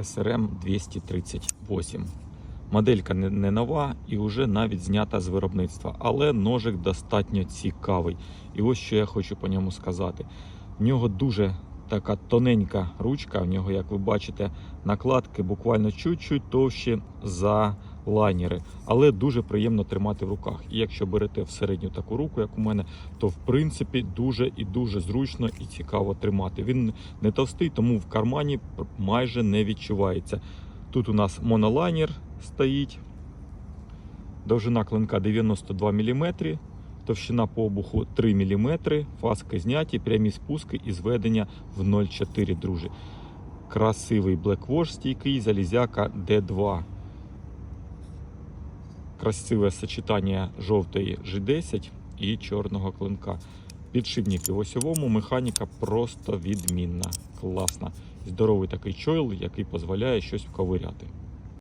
SRM 238. Моделька не, нова і вже навіть знята з виробництва, але ножик достатньо цікавий. І ось що я хочу по ньому сказати. В нього дуже така тоненька ручка. В нього, як ви бачите, накладки буквально чуть-чуть товщі за лайнери, але дуже приємно тримати в руках. І якщо берете в середню таку руку, як у мене, то в принципі дуже і дуже зручно і цікаво тримати. Він не товстий, тому в кармані майже не відчувається. Тут у нас монолайнер стоїть, довжина клинка 92 мм, товщина по обуху 3 мм, фаски зняті, прямі спуски і зведення в 0,4, друзі. Красивий блеквош стійкий, залізяка D2. Красиве сочетання жовтої G10 і чорного клинка. Підшипники в осьовому, механіка просто відмінна, класна. Здоровий такий чойл, який дозволяє щось вковиряти.